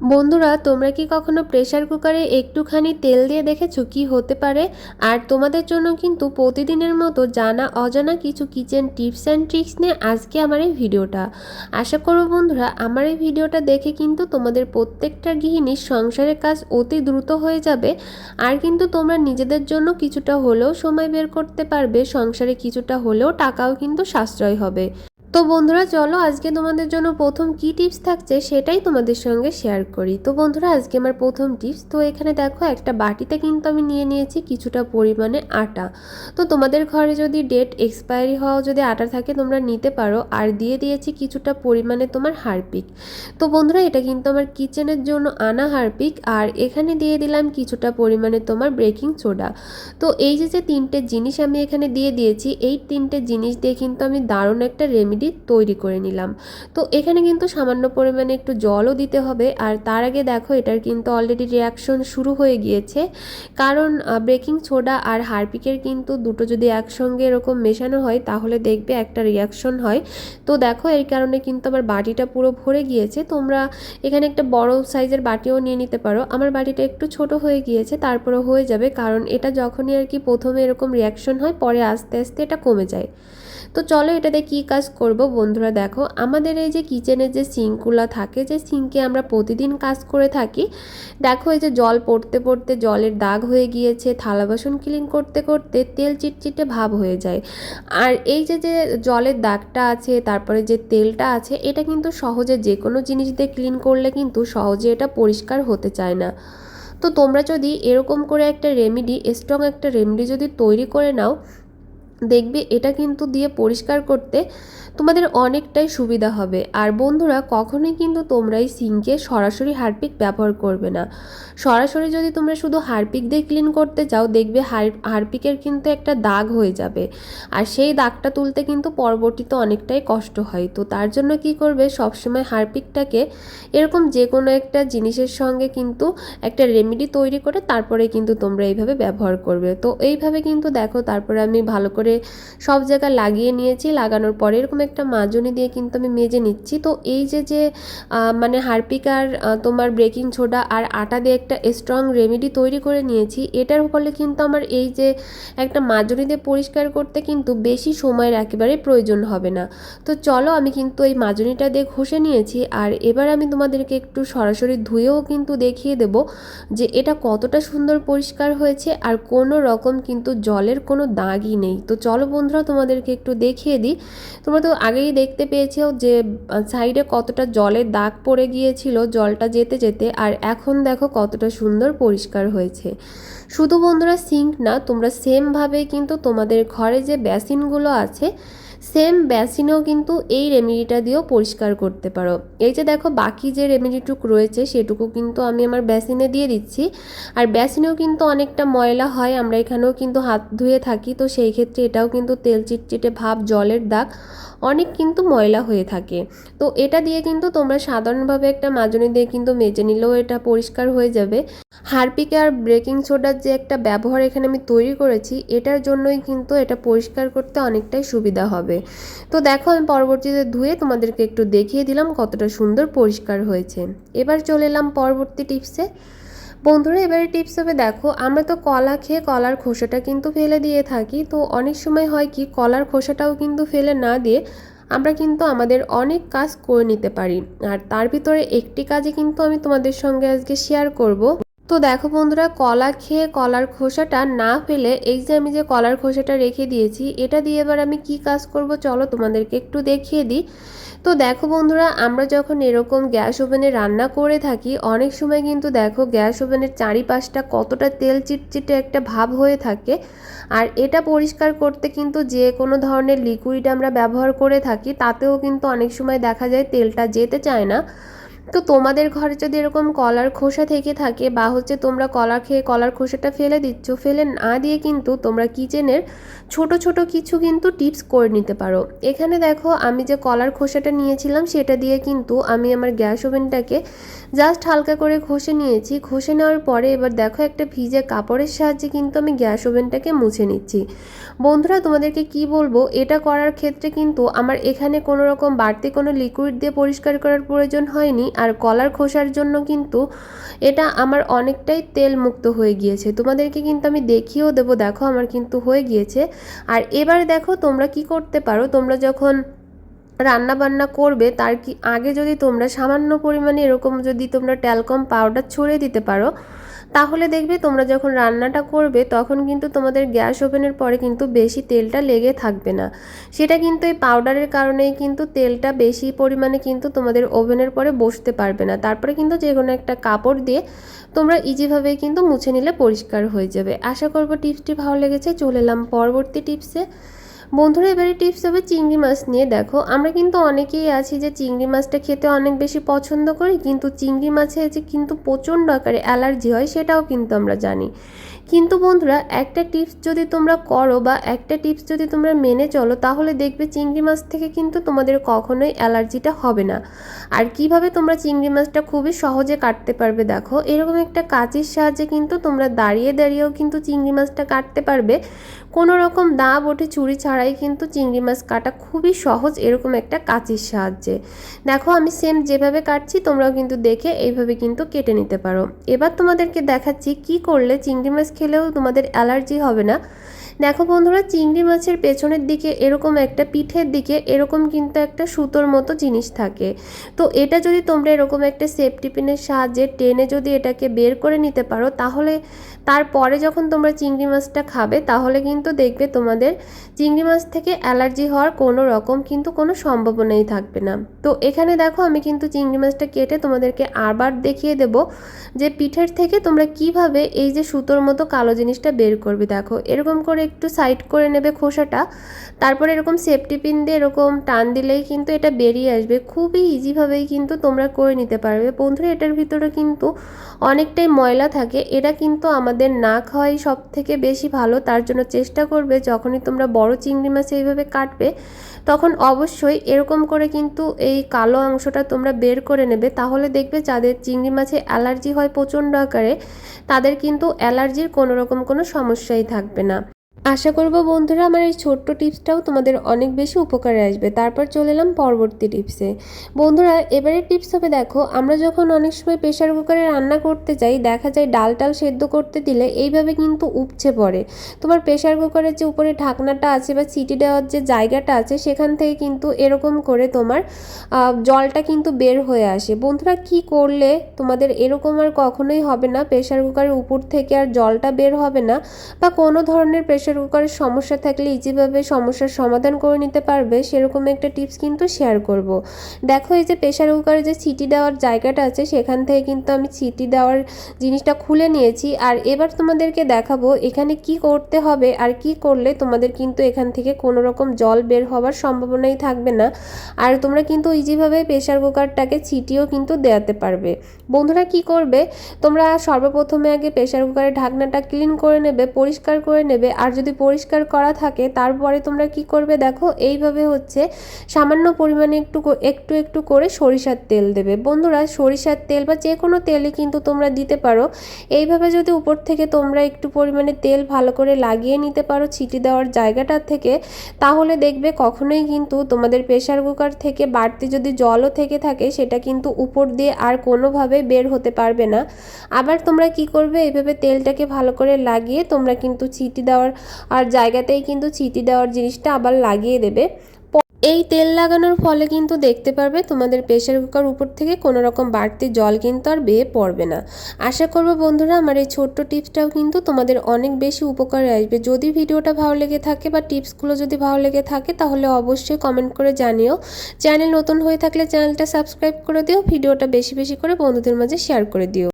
বন্ধুরা, তোমরা কি কখনো প্রেসার কুকারে একটুখানি তেল দিয়ে দেখেছ কি হতে পারে? আর তোমাদের জন্য কিন্তু প্রতিদিনের মতো জানা অজানা কিছু কিচেন টিপস অ্যান্ড ট্রিক্স নিয়ে আজকে আমার এই ভিডিওটা। আশা করব বন্ধুরা, আমার এই ভিডিওটা দেখে কিন্তু তোমাদের প্রত্যেকটা গৃহিণীর সংসারের কাজ অতি দ্রুত হয়ে যাবে। আর কিন্তু তোমরা নিজেদের জন্য কিছুটা হলেও সময় বের করতে পারবে, সংসারে কিছুটা হলেও টাকাও কিন্তু সাশ্রয় হবে। তো বন্ধুরা, চলো আজকে তোমাদের জন্য প্রথম কি টিপস থাকছে সেটাই তোমাদের সঙ্গে শেয়ার করি। তো বন্ধুরা, আজকে আমার প্রথম টিপস তো এখানে দেখো একটা বাটিতে কিন্তু আমি নিয়ে নিয়েছি কিছুটা পরিমাণে আটা। তো তোমাদের ঘরে যদি ডেট এক্সপায়ারি হওয়া যদি আটা থাকে, তোমরা নিতে পারো। আর দিয়ে দিয়েছি কিছুটা পরিমাণে তোমার হারপিক। তো বন্ধুরা, এটা কিন্তু আমার কিচেনের জন্য আনা হারপিক। আর এখানে দিয়ে দিলাম কিছুটা পরিমাণে তোমার বেকিং সোডা তো এই যে যে তিনটে জিনিস আমি এখানে দিয়ে দিয়েছি, এই তিনটে জিনিস দিয়ে কিন্তু আমি দারুণ একটা রেমেডি তৈরি করে নিলাম। তো এখানে কিন্তু সামান্য পরিমাণে একটু জলও দিতে হবে। আর তার আগে দেখো এটার কিন্তু অলরেডি রিয়াকশন শুরু হয়ে গিয়েছে। কারণ বেকিং সোডা আর হারপিকের কিন্তু দুটো যদি একসঙ্গে এরকম মেশানো হয়, তাহলে দেখবে একটা রিয়াকশন হয়। তো দেখো এই কারণে কিন্তু আমার বাটিটা পুরো ভরে গিয়েছে। তোমরা এখানে একটা বড় সাইজের বাটিও নিয়ে নিতে পারো। আমার বাটিটা একটু ছোট হয়ে গিয়েছে তারপরে হয়ে যাবে। কারণ এটা যখনই আর কি প্রথমে এরকম রিয়াকশন হয়, পরে আস্তে আস্তে এটা কমে যায়। তো চলো এটাতে কি কাজ করব বন্ধুরা দেখো, আমাদের এই যে কিচেনের যে সিঙ্কগুলো থাকে, যে সিঙ্কে আমরা প্রতিদিন কাজ করে থাকি, দেখো এই যে জল পড়তে পড়তে জলের দাগ হয়ে গিয়েছে, থালা বাসন ক্লিন করতে করতে তেল চিটচিটে ভাব হয়ে যায়। আর এই যে যে জলের দাগটা আছে, তারপরে যে তেলটা আছে, এটা কিন্তু সহজে যে কোনো জিনিস দিয়ে ক্লিন করলে কিন্তু সহজে এটা পরিষ্কার হতে চায় না। তো তোমরা যদি এরকম করে একটা রেমেডি স্ট্রং একটা রেমেডি যদি তৈরি করে নাও দেখবে এটা কিন্তু দিয়ে পরিষ্কার করতে তোমাদের অনেকটাই সুবিধা হবে। আর বন্ধুরা, কখনোই কিন্তু তোমরা এই সিঙ্কে সরাসরি হারপিক ব্যবহার করবে না। সরাসরি যদি তোমরা শুধু হারপিক দিয়ে ক্লিন করতে চাও, দেখবে হার, হারপিকের কিন্তু একটা দাগ হয়ে যাবে। আর সেই দাগটা তুলতে কিন্তু পরবর্তীতে অনেকটাই কষ্ট হয়। তো তার জন্য কি করবে, সবসময় হারপিকটাকে এরকম যে কোনো একটা জিনিসের সঙ্গে কিন্তু একটা রেমেডি তৈরি করে তারপরে কিন্তু তোমরা এইভাবে ব্যবহার করবে। তো এইভাবে কিন্তু দেখো, তারপরে আমি ভালো করে সব জায়গা লাগিয়ে নিয়েছি। লাগানোর পরে এরকম একটা মাজনি দিয়ে কিন্তু আমি মেজে নিচ্ছি। তো এই যে যে মানে হারপিক আর তোমার বেকিং সোডা আর আটা দিয়ে একটা স্ট্রং রেমেডি তৈরি করে নিয়েছি, এটার ফলে কিন্তু আমার এই যে একটা মাজনি দিয়ে পরিষ্কার করতে কিন্তু বেশি সময়ের একেবারে প্রয়োজন হবে না। তো চলো আমি কিন্তু এই মাজনিটা দিয়ে ঘষে নিয়েছি আর এবার আমি তোমাদেরকে একটু সরাসরি ধুয়েও কিন্তু দেখিয়ে দেব যে এটা কতটা সুন্দর পরিষ্কার হয়েছে আর কোনো রকম কিন্তু জলের কোনো দাগই নেই। তো চলো বন্ধুরা, তোমাদেরকে একটু দেখিয়ে দিই। তোমরা তো আগেই দেখতে পেয়েছ যে সাইডে কতটা জলের দাগ পড়ে গিয়েছিল, জলটা যেতে যেতে, আর এখন দেখো কতটা সুন্দর পরিষ্কার হয়েছে। শুধু বন্ধুরা, সিঙ্ক না, তোমরা সেমভাবে কিন্তু তোমাদের ঘরে যে বেসিনগুলো আছে সেম ব্যাসিনেও কিন্তু এই রেমেডিটা দিয়েও পরিষ্কার করতে পারো। এই যে দেখো, বাকি যে রেমেডিটুক রয়েছে, সেটুকু কিন্তু আমি আমার ব্যাসিনে দিয়ে দিচ্ছি। আর ব্যাসিনেও কিন্তু অনেকটা ময়লা হয়, আমরা এখানেও কিন্তু হাত ধুয়ে থাকি, তো সেই ক্ষেত্রে এটাও কিন্তু তেল চিটচিটে ভাব, জলের দাগ অনেক কিন্তু ময়লা হয়ে থাকে। তো এটা দিয়ে কিন্তু তোমরা সাধারণভাবে একটা মাজনি দিয়ে কিন্তু মেজে নিলেও এটা পরিষ্কার হয়ে যাবে। হারপিক আর ব্রেকিং সোডার যে একটা ব্যবহার এখানে আমি তৈরি করেছি, এটার জন্যই কিন্তু এটা পরিষ্কার করতে অনেকটাই সুবিধা হবে। তো দেখো আমি পরবর্তীতে ধুয়ে তোমাদেরকে একটু দেখিয়ে দিলাম কতটা সুন্দর পরিষ্কার হয়েছে। এবার চলে এলাম পরবর্তী টিপসে। বন্ধুরা, এবারে টিপস হবে দেখো, আমরা তো কলা খেয়ে কলার খোসাটা কিন্তু ফেলে দিয়ে থাকি, তো অনেক সময় হয় কি, কলার খোসাটাও কিন্তু ফেলে না দিয়ে আমরা কিন্তু আমাদের অনেক কাজ করে নিতে পারি। আর তার ভিতরে একটি কাজে কিন্তু আমি তোমাদের সঙ্গে আজকে শেয়ার করব। তো দেখো বন্ধুরা, কলা খেয়ে কলার খোসাটা না ফেলে এই যে আমি যে কলার খোসাটা রেখে দিয়েছি, এটা দিয়ে এবার আমি কি কাজ করব চলো তোমাদেরকে একটু দেখিয়ে দিই। তো দেখো বন্ধুরা, আমরা যখন এরকম গ্যাস ওভেনে রান্না করে থাকি, অনেক সময় কিন্তু দেখো গ্যাস ওভেনের চারিপাশটা কতটা তেল চিটচিটে একটা ভাব হয়ে থাকে। আর এটা পরিষ্কার করতে কিন্তু যে কোনো ধরনের লিকুইড আমরা ব্যবহার করে থাকি, তাতেও কিন্তু অনেক সময় দেখা যায় তেলটা যেতে চায় না। তো তোমাদের ঘরে যদি এরকম কলার খোসা থেকে থাকে বা হচ্ছে তোমরা কলা খেয়ে কলার খোসাটা ফেলে দিচ্ছ, ফেলে না দিয়ে কিন্তু তোমরা কিচেনের ছোট ছোট কিছু কিন্তু টিপস করে নিতে পারো। এখানে দেখো আমি যে কলার খোসাটা নিয়েছিলাম সেটা দিয়ে কিন্তু আমি আমার গ্যাস ওভেনটাকে জাস্ট হালকা করে ঘষে নিয়েছি। ঘষে নেওয়ার পরে এবার দেখো একটা ভিজে কাপড়ের সাহায্যে কিন্তু আমি গ্যাস ওভেনটাকে মুছে নিচ্ছি। বন্ধুরা, তোমাদেরকে কি বলব? এটা করার ক্ষেত্রে কিন্তু আমার এখানে কোনো রকম বাড়তি কোনো লিকুইড দিয়ে পরিষ্কার করার প্রয়োজন হয়নি। আর কলার খোসার জন্য কিন্তু এটা আমার অনেকটাই তেল মুক্ত হয়ে গিয়েছে। তোমাদেরকে কিন্তু আমি দেখিয়েও দেবো, দেখো আমার কিন্তু হয়ে গিয়েছে। আর এবার দেখো তোমরা কি করতে পারো, তোমরা যখন রান্না বান্না করবে, তার কি আগে যদি তোমরা সামান্য পরিমাণে এরকম যদি তোমরা ট্যালকম পাউডার ছড়িয়ে দিতে পারো তাহলে দেখবে তোমরা যখন রান্নাটা করবে, তখন কিন্তু তোমাদের গ্যাস ওভেনের পরে কিন্তু বেশি তেলটা লেগে থাকবে না। সেটা কিন্তু এই পাউডারের কারণেই কিন্তু তেলটা বেশি পরিমাণে কিন্তু তোমাদের ওভেনের পরে বসতে পারবে না। তারপরে কিন্তু যে কোনো একটা কাপড় দিয়ে তোমরা ইজিভাবেই কিন্তু মুছে নিলে পরিষ্কার হয়ে যাবে। আশা করব টিপসটি ভালো লেগেছে। চলে এলাম পরবর্তী টিপসে। বন্ধুরা, এবারে টিপস হবে চিংড়ি মাছ নিয়ে। দেখো, আমরা কিন্তু অনেকেই আছি যে চিংড়ি মাছটা খেতে অনেক বেশি পছন্দ করি, কিন্তু চিংড়ি মাছে যে কিন্তু প্রচণ্ড আকারে অ্যালার্জি হয়, সেটাও কিন্তু আমরা জানি। কিন্তু বন্ধুরা, একটা টিপস যদি তোমরা করো বা একটা টিপস যদি তোমরা মেনে চলো, তাহলে দেখবে চিংড়ি মাছ থেকে কিন্তু তোমাদের কখনোই অ্যালার্জিটা হবে না। আর কীভাবে তোমরা চিংড়ি মাছটা খুবই সহজে কাটতে পারবে দেখো, এরকম একটা কাঁচির সাহায্যে কিন্তু তোমরা দাঁড়িয়ে দাঁড়িয়েও কিন্তু চিংড়ি মাছটা কাটতে পারবে। কোনো রকম দা বটে চুরি ছাড়াই কিন্তু চিংড়ি মাছ কাটা খুবই সহজ এরকম একটা কাঁচির সাহায্যে। দেখো, আমি সেম যেভাবে কাটছি, তোমরাও কিন্তু দেখে এইভাবে কিন্তু কেটে নিতে পারো। এবার তোমাদেরকে দেখাচ্ছি কি করলে চিংড়ি মাছ খেলেও তোমাদের অ্যালার্জি হবে না। দেখো বন্ধুরা, চিংড়ি মাছের পেছনের দিকে এরকম একটা পিঠের দিকে এরকম কিন্তু একটা সুতোর মতো জিনিস থাকে। তো এটা যদি তোমরা এরকম একটা সেফটি পিনের সাহায্যে টেনে যদি এটাকে বের করে নিতে পারো, তাহলে তারপরে যখন তোমরা চিংড়ি মাছটা খাবে, তাহলে কিন্তু দেখবে তোমাদের চিংড়ি মাছ থেকে অ্যালার্জি হওয়ার কোনো রকম কিন্তু কোনো সম্ভাবনাই থাকবে না। তো এখানে দেখো, আমি কিন্তু চিংড়ি মাছটা কেটে তোমাদেরকে আবার দেখিয়ে দেব যে পিঠের থেকে তোমরা কীভাবে এই যে সুতোর মতো কালো জিনিসটা বের করবে। দেখো, এরকম করে একটু সাইড করে নেবে খোসাটা। তারপরে এরকম সেফটি পিন দিয়ে এরকম টান দিলেই কিন্তু এটা বেরিয়ে আসবে। খুবই ইজিভাবেই কিন্তু তোমরা করে নিতে পারবে। বন্ধুরা, এটার ভিতরে কিন্তু অনেকটাই ময়লা থাকে। এটা কিন্তু আমাদের না খাওয়াই সব থেকে বেশি ভালো। তার জন্য চেষ্টা করবে, যখনই তোমরা বড় চিংড়ি মাছ এইভাবে কাটবে, তখন অবশ্যই এরকম করে কিন্তু এই কালো অংশটা তোমরা বের করে নেবে। তাহলে দেখবে যাদের চিংড়ি মাছে অ্যালার্জি হয় প্রচণ্ড আকারে, তাদের কিন্তু অ্যালার্জির কোনো রকম কোনো সমস্যাই থাকবে না। আশা করব বন্ধুরা আমার এই ছোট্ট টিপসটাও তোমাদের অনেক বেশি উপকারে আসবে। তারপর চলে এলাম পরবর্তী টিপসে। বন্ধুরা এবারে টিপস হবে দেখো, আমরা যখন অনেক সময় প্রেশার কুকারে রান্না করতে যাই, দেখা যায় ডাল টাল সেদ্ধ করতে দিলে এইভাবে কিন্তু উপচে পড়ে। তোমার প্রেশার কুকারের যে উপরে ঢাকনাটা আছে বা সিটি দেওয়ার যে জায়গাটা আছে, সেখান থেকে কিন্তু এরকম করে তোমার জলটা কিন্তু বের হয়ে আসে। বন্ধুরা, কি করলে তোমাদের এরকম আর কখনোই হবে না প্রেশার কুকারের উপর থেকে আর জলটা বের হবে না, বা কোনো ধরনের প্রেশার কুকারের সমস্যা থাকলে ইজিভাবে সমস্যার সমাধান করে নিতে পারবে, সেরকম একটা টিপস কিন্তু শেয়ার করব। দেখো, এই যে প্রেশার কুকারে যে সিটি দেওয়ার জায়গাটা আছে, সেখান থেকে কিন্তু আমি সিটি দেওয়ার জিনিসটা খুলে নিয়েছি। আর এবার তোমাদেরকে দেখাবো এখানে কি করতে হবে আর কি করলে তোমাদের কিন্তু এখান থেকে কোনো রকম জল বের হওয়ার সম্ভাবনাই থাকবে না। আর তোমরা কিন্তু ইজিভাবে প্রেশার কুকারটাকে ছিটিও কিন্তু দেওয়াতে পারবে। বন্ধুরা কি করবে? তোমরা সর্বপ্রথমে আগে প্রেশার কুকারের ঢাকনাটা ক্লিন করে নেবে, পরিষ্কার করে নেবে, আর যদি পরিষ্কার করা থাকে, তারপরে তোমরা কি করবে দেখো, এইভাবে হচ্ছে সামান্য পরিমাণে একটু একটু একটু করে সরিষার তেল দেবে। বন্ধুরা, সরিষার তেল বা যে কোনো তেলই কিন্তু তোমরা দিতে পারো। এইভাবে যদি উপর থেকে তোমরা একটু পরিমাণে তেল ভালো করে লাগিয়ে নিতে পারো ছিটি দেওয়ার জায়গাটা থেকে, তাহলে দেখবে কখনোই কিন্তু তোমাদের প্রেশার কুকার থেকে বাড়তি যদি জলও থেকে থাকে, সেটা কিন্তু উপর দিয়ে আর কোনোভাবে বের হতে পারবে না। আবার তোমরা কি করবে, এইভাবে তেলটাকে ভালো করে লাগিয়ে তোমরা কিন্তু ছিটি দেওয়ার আর জায়গাতেই কিন্তু চিটি দেওয়ার জিনিসটা আবার লাগিয়ে দেবে। এই তেল লাগানোর ফলে কিন্তু দেখতে পারবে তোমাদের প্রেশার কুকার উপর থেকে কোনো রকম বাড়তি জল কিন্তু আর বেয়ে পড়বে না। আশা করব বন্ধুরা আমার এই ছোট্ট টিপসটাও কিন্তু তোমাদের অনেক বেশি উপকারে আসবে। যদি ভিডিওটা ভালো লেগে থাকে বা টিপসগুলো যদি ভালো লেগে থাকে তাহলে অবশ্যই কমেন্ট করে জানিও। চ্যানেল নতুন হয়ে থাকলে চ্যানেলটা সাবস্ক্রাইব করে দিও, ভিডিওটা বেশি বেশি করে বন্ধুদের মাঝে শেয়ার করে দিও।